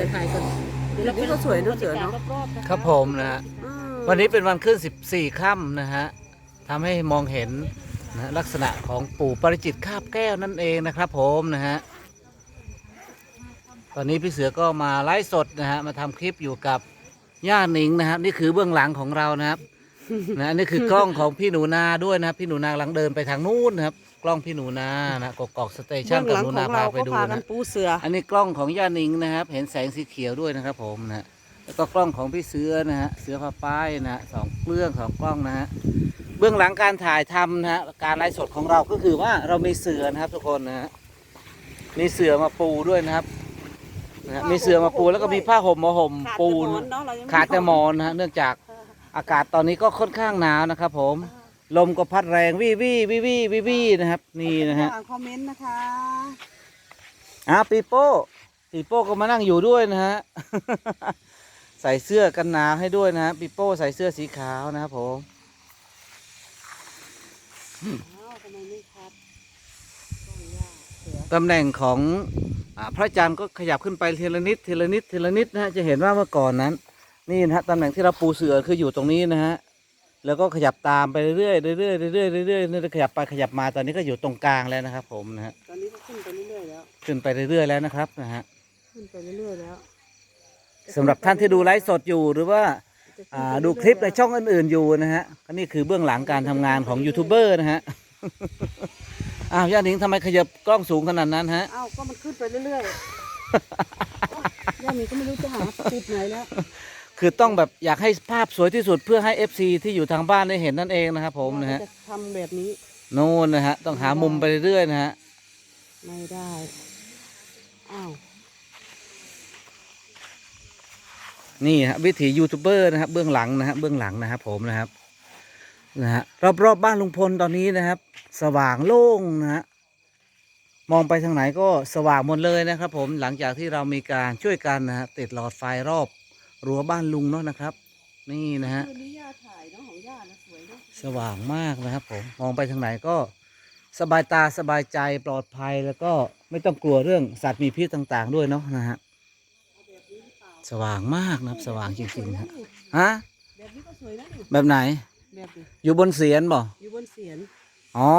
เดินถ่ายก่อนเดี๋ยวเรานี่ก็สวยนะเสือเนอะบรรยกศรอบๆนะะครับผมนะฮะอืมวันนี้เป็นวันขึ้น 14 ค่ำนะฮะทำให้มองเห็นนะลักษณะของปู่ปริจิตรคาบแก้วนั่นเองนะครับผมนะฮะ ตอนนี้พี่เสือก็มาไลฟ์สดนะฮะมาทำคลิปอยู่กับย่าหนิงนะฮะนี่คือเบื้องหลังของเรานะครับนะอันนี่คือกล้องของพี่หนูนาด้วยนะครับ พี่หนูนากำลังเดินไปทางนู้นนะครับ กล้องพี่หนูนานะกกอกสเตชัเบื้นองกับหลังหนูขนาองเราพาไปก็ดูพากันะนปูเสือ อันนี้กล้องของย่านิงนะครับ เห็นแสงสีเขียวด้วยนะครับ ผมนะฮะแล้วก็กล้องของพี่เสือนะฮะเสือผ้าป้ายนะฮะสองเครื่องสองกล้องนะฮะเบื้องหลังการถ่ายทำนะฮะการไลฟ์สดของเราก็คือว่าเรามีเสือนะครับ ทุกคนนะฮะมีเสือมาปูด้วยนะครับนะฮะมีเสือมาปูแล้วก็มีผ้าห่มมาห่มขาดปูแต่หมนอนเนาะเรายังไม่ขาดแต่หมอนนะฮะเนื่องจากอากาศตอนนี้ก็ค่อนข้างหนาวนะครับ ผม ลมก็พัดแรงวิวี่วิวี่วิวี่นะครับ นี่นะฮะอ่านคอมเมนต์นะคะอะปีโป้ปีโป้ก็มานั่งอยู่ด้วยนะฮะ ใส่เสื้อกันหนาวให้ด้วยนะฮะปีโป้ใส่เสื้อสีขาวนะครับผมอ้าวทำไมไม่คัดกล้องย่าเสือตำแหน่งของอาพระจันทร์ก็ขยับขึ้นไปทีละนิดทีละนิดทีละนิดนะฮะจะเห็นว่าเมื่อก่อนนั้น นี่นะฮะตำแหน่งที่เราปูเสือคืออยู่ตรงนี้นะฮะ แล้วก็ขยับตามไปเรื่อยๆเรื่อยๆเรื่อยๆเรื่อยๆเรื่อยๆขยับไปขยับมาตอนนี้ก็อยู่ตรงกลางแล้วนะครับ ผมนะฮะตอนนี้ก็ขึ้นไปเรื่อยๆแล้วขึ้นไปเรื่อยๆแล้วนะครับนะฮะขึ้นไปเรื่อยๆแล้วสำหรับท่านที่ดูไลฟ์สดอยู่หรือว่าจะขึ้นอ่าไปดูเรื่อยๆคลิปในช่องอื่นๆอยู่นะฮะก็นี่คือเบื้องหลังการทำงานของยูทูบเบอร์นะฮะ อ้าวย่าหนิงทำไมขยับกล้องสูงขนาดนั้นฮะ อ้าวก็มันขึ้นไปเรื่อยๆ ย่ามีก็ไม่รู้จะหาจุดไหนแล้ว คือต้องแบบอยากให้ภาพสวยที่สุดเพื่อให้ FC ที่อยู่ทางบ้านได้เห็นนั่นเองนะครับผมนะฮะจะทำแบบนี้โน่นนะฮะ ต้องหามุมไปเรื่อยๆนะฮะ ไม่ได้อ้าวนี่ฮะวิถียูทูบเบอร์นะครับเบื้องหลังนะฮะเบื้องหลังนะครับผมนะครับนะฮะรอบๆบบ้านลุงพลตอนนี้นะครับ สว่างโล่งนะฮะมองไปทางไหนก็สว่างหมดเลยนะครับ ผมหลังจากที่เรามีการช่วยกันนะฮะติดหลอดไฟรอบ รั้วบ้านลุงเนาะนะครับ นี่นะฮะคืนนี้ย่าถ่ายเนาะของย่านะสวยเนาะสว่างมากนะครับผมมองไปทางไหนก็สบายตาสบายใจปลอดภัยแล้วก็ไม่ต้องกลัวเรื่องสัตว์มีพิษต่าง ๆ ด้วยเนาะนะฮะสว่างมากนะครับสว่างจริงๆฮะฮะแบบนี้ก็สวยนะนี่แบบไหน แบบนี้อยู่บนเสียนบ่อยู่บนเสียนอ๋อ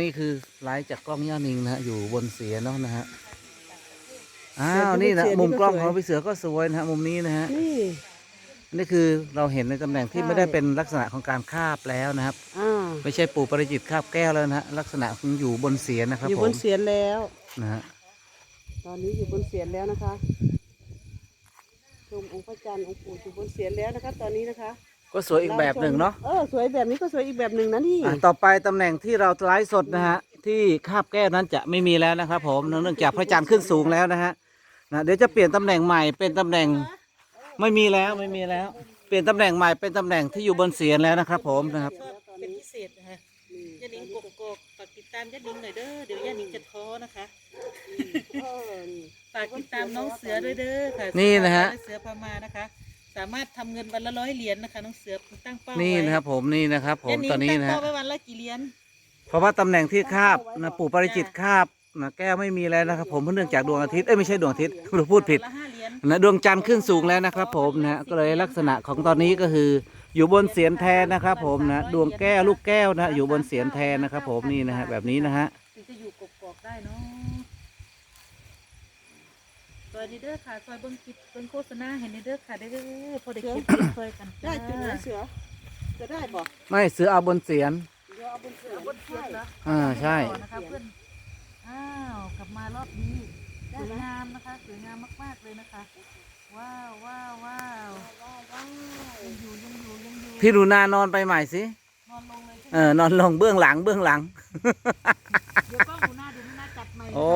นี่คือไลฟ์จากกล้องย่านิงนะฮะอยู่บนเสียนเนาะนะฮะ อ้าวนี่นะมุมกล้องของพี่เสือก็สวยนะฮะมุมนี้นะฮะนี่นี่คือเราเห็นในตำแหน่งที่ใช่ไม่ได้เป็นลักษณะของการคาบแล้วนะครับอ่าไม่ใช่ปู่ปริจิตรคาบแก้วแล้วนะฮะลักษณะของอยู่บนเสียนนะครับอยู่ผบมนเสียนแล้ว นะฮะตอนนี้อยู่บนเสียนแล้วนะคะชมองค์พระจันทร์องค์ปู่อยู่บนเสียนแล้วนะคะ ตอนนี้นะคะก็สวยอีกแบบหนึ่งเนาะเออสวยแบบนี้ก็สวยอีกแบบหนึ่งนะนี่อะต่อไปตำแหน่งที่เราไลฟ์สดนะฮะที่คาบแก้วนั้นจะไม่มีแล้วนะครับผมเนื่องจากพระจันทร์ขึ้นสูงแล้วนะฮะ นะเดี๋ยวจะเปลี่ยนตำแหน่งใหม่เป็นตำแหน่งไม่มีแล้วไม่มีแล้ว เปลี่ยนตำแหน่งใหม่เป็นตำแหน่งที่อยู่บนเสียนแล้วนะครับ ผมนะครับ ชอบเป็นพิเศษนะคะย่านิงกกอกฝากติดตามย่านิงหน่อยเด้อเดี๋ยวย่านิงจะท้อนะคะเออนี่ฝากติดตามน้องเสือด้วยเด้อค่ะนี่นะฮะ เสือพามานะคะ สามารถทำเงินวันละร้อยเหรียญนะคะ น้องเสือตั้งเป้านี่ไว้นะครับผมนี่นะครับ ผมย่านิงตอนนี้ตั้งนะฮะเป้าไว้วันละกี่เหรียญเพราะว่าตำแหน่งที่คาบนะปู่ปริจิตรคาบ นะแก้วไม่มีแล้วนะครับ ผมเพราะเนื่องจากดวงอาทิตย์เอ้ยไม่ใช่ดวงอาทิตย์เราพูดผิดวันละห้าเหรียญนะดวงจันทร์ขึ้นสูงแล้วนะครับ ผมนะฮะก็เลยลักษณะของตอนนี้ก็คือ อยู่บนเสียนแทนนะครับ ผมนะดวงแก้วลูกแก้วนะอยู่บนเสียนแทนนะครับ ผมนี่นะฮะแบบนี้นะฮะถึงจะอยู่กกอกได้เนาะซอยนี้เด้อค่ะซอยเบิ้งคลิปเบิ้งโฆษณาเห็นในเด้อค่ะได้เด้อพอได้คลิปซอยกันได้จุดไหนเสือจะได้บ่ไม่ซื้อเอาบนเสียนเดี๋ยวเอาบนเสือบนเสือเหรออ่าใช่ต่อนะคะเพื่อนอ้าวกลับ มารอบนี้สวยงามนะคะ สวยงามมากๆเลยนะคะ ว้าวว้าวว้าวยังอยู่ยังอยู่ยังอยู่พี่หนูนานอนไปใหม่สินอนลงเลยใช่ไหมเออนอนลงเบื้องหลังเบื้องหลัง เดี๋ยวกล้องดูหน้าดูหน้าจัดใหม่นะคะโอ้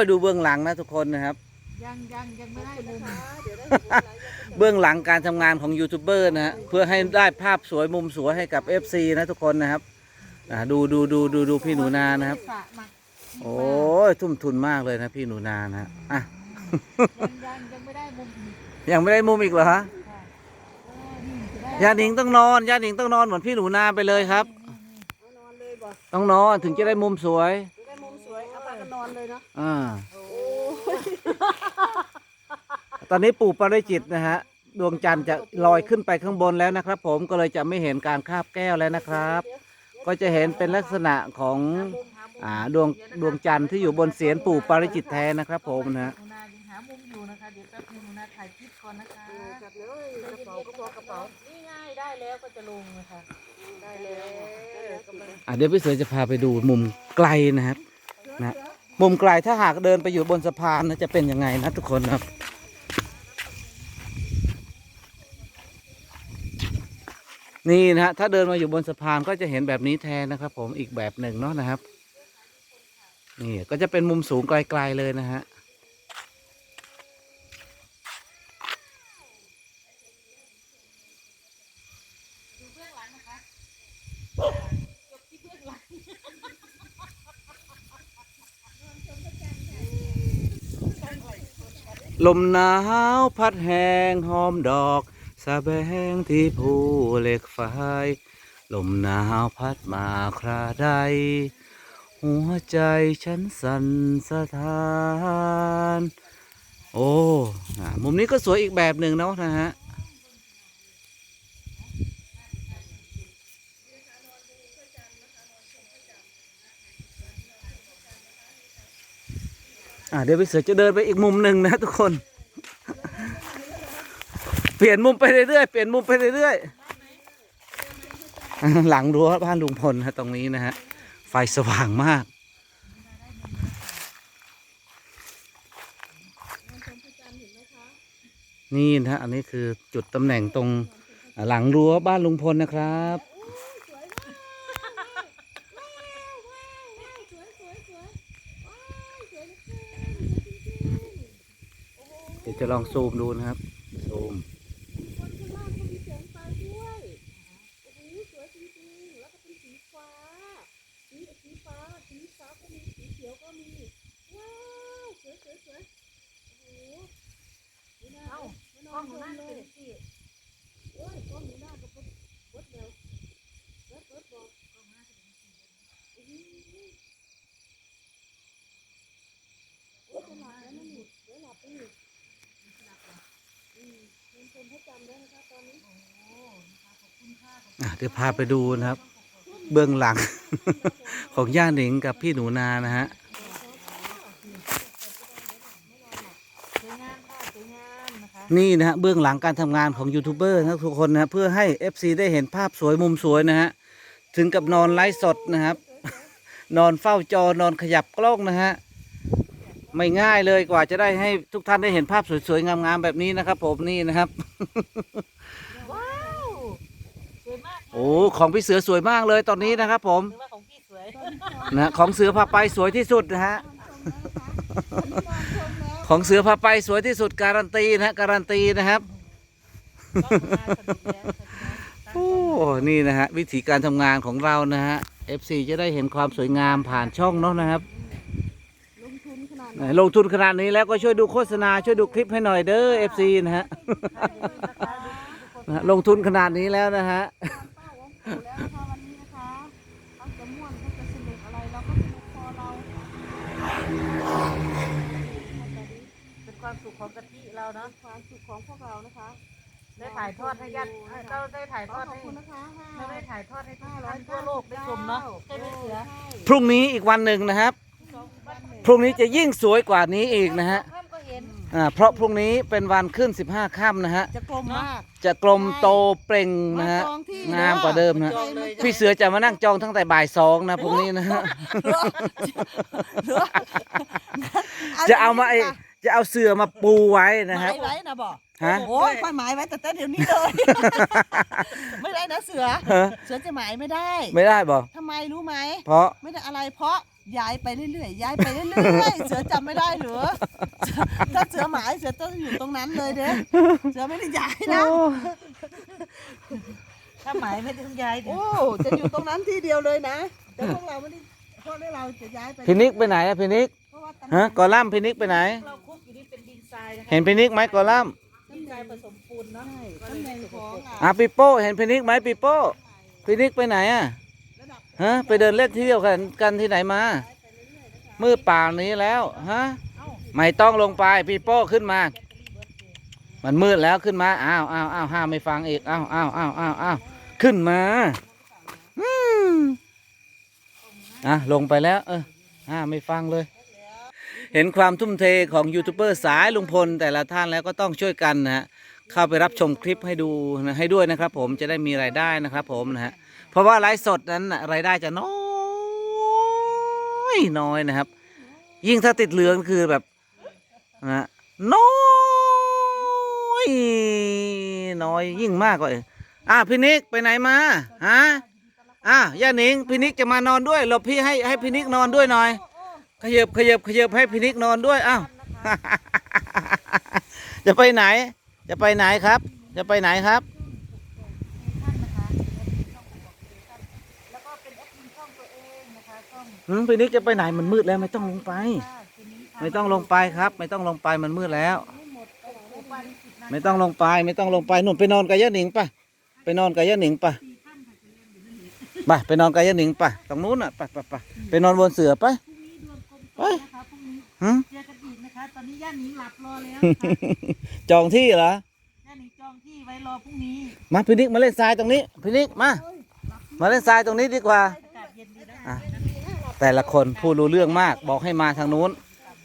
ยดูเบื้องหลังนะทุกคนนะครับ ยังยังยังไม่ได้มุมเดี๋ยวได้เห็นอะไรก็จะเบื้องหลังการทำงานของยูทูบเบอร์นะฮะเพื่อให้ได้ภาพสวยมุมสวยให้กับ FC นะทุกคนนะครับอ่าดูดูดูดูดูพี่หนูนานะครับ สระหมัก โอ้ยทุ่มทุนมากเลยนะพี่หนูนานะฮะอะ ยังยังยังไม่ได้มุมอีกยังไม่ได้มุมอีกเหรอฮะค่ะเออนี่จะได้ยาหนิงต้องนอนยาหนิงต้องนอนเหมือนพี่หนูนาไปเลยครับเอานอนเลยบ่ต้องนอนถึงจะได้มุมสวยจะได้มุมสวยเอาไปก็นอนเลยเนาะอ่าโอ้ยตอนนี้ปู่ปาริจิตนะฮะ ดวงจันทร์จะลอยขึ้นไปข้างบนแล้วนะครับ ผมก็เลยจะไม่เห็นการคาบแก้วแล้วนะครับ ก็จะเห็นเป็นลักษณะของ อ่าดวงดวงจันทร์ที่อยู่บนเสียนปู่ปาริจิตแทนนะครับผมนะฮะหนูนายังหามุมอยู่นะคะ เดี๋ยวแป๊บนึงหนูนาถ่ายคลิปก่อนนะคะจัดเลยกระเป๋าก็พอกระเป๋านี่ง่ายได้แล้วก็จะลงนะคะได้แล้วกำลังอะเดี๋ยวพี่เสือจะพาไปดูมุมไกลนะครับนะมุมไกลถ้าหากเดินไปอยู่บนสะพานนะจะเป็นยังไงนะทุกคนครับ นี่นะฮะถ้าเดินมาอยู่บนสะพานก็จะเห็นแบบนี้แทนนะครับ ผมอีกแบบหนึ่งเนาะนะครับ นี่ก็จะเป็นมุมสูงไกลๆเลยนะฮะดูเบื้องหลังนะคะจบที่เบื้องหลังลมหนาวพัดแหงหอมดอกสะแบงที่ภูเหล็กไฟลมหนาวพัดมาคราใด หัวใจฉันสั่นสะท้าน โอ้อะมุมนี้ก็สวยอีกแบบหนึ่งเนาะนะฮะอะเดี๋ยวพี่เสือจะเดินไปอีกมุมหนึ่งนะทุกคน เปลี่ยนมุมไปเรื่อยๆ เปลี่ยนมุมไปเรื่อยๆ หลังรั้วบ้านลุงพลนะตรงนี้นะฮะ ไฟสว่างมาก นี่นะ อันนี้คือจุดตำแหน่งตรงหลังรั้วบ้านลุงพลนะครับ เดี๋ยวจะลองซูมดูนะครับ ซูม เอ้ากล้องหนูนาเป็นสิ โอ้นะคะขอบคุณค่ะขอบคุณอะเดี๋ยวพาไปดูนะครับ เบื้องหลัง ของย่าหนิงกับพี่หนูนานะฮะสวยงามค่ะสวยงามนะคะนี่นะฮะเบื้องหลังการทำงานของยูทูบเบอร์นะทุกคนนะเพื่อให้ FC ได้เห็นภาพสวยมุมสวยนะฮะถึงกับนอนไลฟ์สดนะครับ นอนเฝ้าจอนอนขยับกล้องนะฮะ ไม่ง่ายเลยกว่าจะได้ให้ทุกท่านได้เห็นภาพสวยๆงามๆแบบนี้นะครับ ผมนี่นะครับ ว้าวสวยมากโอ้ของพี่เสือสวยมากเลยตอนนี้นะครับ ผมหรือว่าของพี่สวยนะของเสือพาไปสวยที่สุดนะฮะของเสือพาไปสวยที่สุดการันตีนะฮะการันตีนะครับกล้องหนูนาสนุกแล้วสนุกแล้วโอ้นี่นะฮะวิธีการทำงานของเรานะฮะ FC จะได้เห็นความสวยงามผ่านช่องเนาะนะครับ ลงทุนขนาด ไหน ลงทุนขนาดนี้แล้วก็ช่วยดูโฆษณาช่วยดูคลิปให้หน่อยเด้อ FC นะฮะนะฮะลงทุนขนาดนี้แล้วนะฮะเป้าของปู่แล้วนะคะวันนี้นะคะเขาจะม่วนเขาจะสนุกอะไรเราก็สนุกพอเราเป็นความสุขของกะทิเราเนาะความสุขของพวกเรานะคะได้ถ่ายทอดให้ญาติเราได้ถ่ายขทออดขอบให้คุณนะคะเราได้ถ่ายทอดให้ทุกท่านทั่วโลกได้ชมเนาะใช่ไหมเสือ พรุ่งนี้อีกวันหนึ่งนะครับ พรุ่งนี้จะยิ่งสวยกว่านี้อีกนะฮะท่านก็เห็นอ่าเพราะพรุ่งนี้เป็นวันขึ้น 15ค่ำนะฮะ จะกลมมาก จะกลมโตเปล่งนะฮะมาจองที่งามกว่าเดิมนะจองเลยพี่เสือจะมานั่งจองตั้งแต่บ่ายสองนะพรุ่งนี้นะฮะ จะเอามาไอจะเอาเสือมาปูไว้นะหครับมายไว้นะบอกฮะโอ้ยค่อยหมายไว้แต่แต่เดี๋ยวนี้เลย ไม่ได้นะเสือฮะเสือจะหมายไม่ได้ ไม่ได้บอกทำไมรู้ไหม เพราะ ไม่ได้อะไรเพราะ ย้ายไปเรื่อยๆย้ายไปเรื่อยๆเสือจำไม่ได้เหรือถ้าเสือหมายเสือต้องอยู่ตรงนั้นเลยเด้เสือไม่ได้ย้ายนะถ้าหมายไม่ต้องย้ายเดี๋ยวโอ้จะอยู่ตรงนั้นที่เดียวเลยนะแต่พวกเราไม่ได้พวกเราจะย้ายไปพินิกไปไหนอะพินิกเพราะว่าตำแหฮะน่งกอลัมน์พินิกไปไหน เราคุกอยู่นี่เป็นดินทรายนะคะเห็นพินิกไหมกอลัมน์ดินทรายผสมปูนเนาะใช่ก็เลตำยแหน่ไม่งสกของปรกอะอะปีโป้เห็นพินิกไหมปีโป้พินิกไปไหนอะ ฮะไปเดินเล่นเที่ยวกันกันที่ไหนมามือเปล่านี้แล้วฮะไม่ต้องลงไปปีโป้ขึ้นมา มันมืดแล้วขึ้นมาอ้าวอ้าวอ้าวห้ามไม่ฟังอีกอ้าวอ้าวอ้าวอ้าวอ้าวขึ้นมาอืมอะลงไปแล้วเออห้ามไม่ฟังเลยเห็นความทุ่มเทของยูทูบเบอร์สายลุงพลแต่ละท่านแล้วก็ต้องช่วยกันนะฮะ เข้าไปรับชมคลิปให้ดูให้ด้วยนะครับ ผมจะได้มีรายได้นะครับ ผมนะฮะเพราะว่าไลฟ์สดนั้นรายได้จะน้อยน้อยนะครับ ยิ่งถ้าติดเหลืองคือแบบนะฮะน้อยน้อยยิ่งมากกว่าอะพี่นิกไปไหนมาฮะอะย่าหนิงพี่นิกจะมานอนด้วยหลบพี่ให้ให้พี่นิกนอนด้วยหน่อย ขยับขยับขยับให้พี่นิกนอนด้วยอ้าวจะไปไหน จะไปไหนครับ จะไปไหนครับท่านนะคะแอดมินช่องของท่านแล้วก็เป็นแอดมินช่องตัวเองนะคะช่องอืมพี่นิกจะไปไหนมันมืดแล้วไม่ต้องลงไป ค่ะคืนนี้ค่ะไม่ต้องลงไปครับ ไม่ต้องลงไปมันมืดแล้ว ไม่หมดไปไหนได้วันสิบนาทีไม่ต้องลงไป ไม่ต้องลงไปนุ่นไปนอนกับย่าหนิงปะไปนอนกับย่าหนิงปะสี่ท่านค่ะจะเล่นอยู่นั่นเองไปไปนอนกับย่าหนิงปะตรงนู้นอะไปไปไปไปนอนบนเสือไปพรุ่งนี้ดวงกลมโตนะคะพรุ่งนี้หึเจอกัน อีกนะคะตอนนี้ย่าหนิงหลับรอแล้วนะคะจองที่เหรอ ย่าหนิงจองที่ไว้รอพรุ่งนี้มาพี่นิกมาเล่นทรายตรงนี้พี่นิกมา มาเล่นทรายตรงนี้ดีกว่า อากาศเย็นดีนะอะ แต่ละคนพูดรู้เรื่องมาก บอกให้มาทางนู้น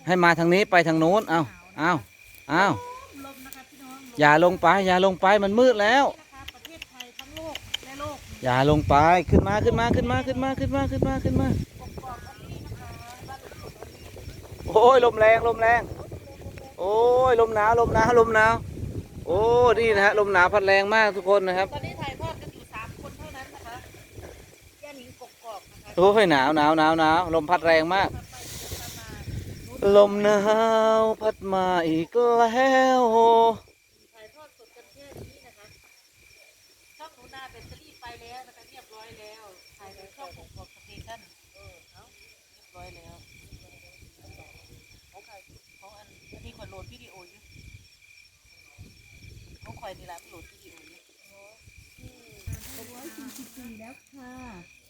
ให้มาทางนี้ไปทางนู้น เอาเอาเอาลมนะคะพี่น้องลมอย่าลงไป อย่าลงไปมันมืดแล้ว นะคะประเทศไทยทั้งโลกและโลกอย่าลงไปขึ้นมาขึ้นมาขึ้นมาขึ้นมาขึ้นมาขึ้นมาขึ้นมากอกๆนี่นะคะบ้านหลวงๆโอ้ยลมแรงลมแรง โอ้ยลมหนาวลมหนาวลมหนาวโอ้นี่นะฮะลมหนาวพัดแรงมากทุกคนนะครับตอนนี้ถ่ายทอดกันอยู่สามคนเท่านั้นนะคะย่าหนิงกกอกนะคะโอ้ยหนาวหนาวหนาวหนาวลมพัดแรงมากไปไปมาลมหนาวพัดมาอีกแล้ว ถ่ายทอดสดกันแค่นี้นะคะช่องหนูนาแบตเตอรี่ไปแล้วนะคะเรียบร้อยแล้วถ่ายในช่องกกอกสเตชันเออเอาเรียบร้อยแล้วของใครของอันอันนี้คอย โหลดวิดีโออยู่ของคอยนี่แหละโหลดวิดีโออยู่ร้อยสี่สิบสี่แล้วค่ะ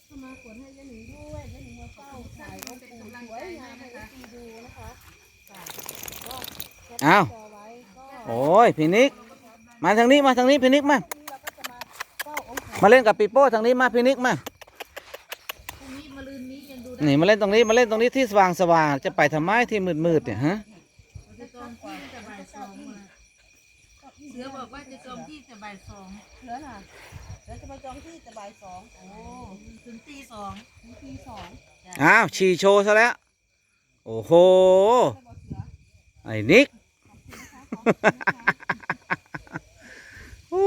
เข้ามากดให้ยายหนิงด้วยยายหนิงมาเฝ้าขายองค์ปู่สวยงามให้เอฟซีดูนะคะค่ะก็แคปหน้อ้าวจอไว้ก็โอ้ยพี่นิก มาทางนี้มาทางนี้พี่นิกมาพรุ่งนี้เราก็จะมาเฝ้าองค์ปู่มาเล่นกับปีโป้ทางนี้มาพี่นิกมา พรุ่งนี้มะรืนนี้ยังดูได้ นี่มาเล่นตรงนี้มาเล่นตรงนี้ที่สว่างสว่างจะไปทำไมที่มืดมืดๆเนี่ยฮะ จะจองที่จะบ่ายสองมาเสือบอกว่าจะจองที่จะบ่ายสองเหลือน่ะเดี๋ยวจะมาจองที่จะบ่ายสองโอ้ถึงตีสองถึงตีสองอ้าวฉี่โชว์ซะแล้ว โอ้โหได้บอกเสือไอ้นิกขอบคุณนะคะขอบคุณนะคะโอ้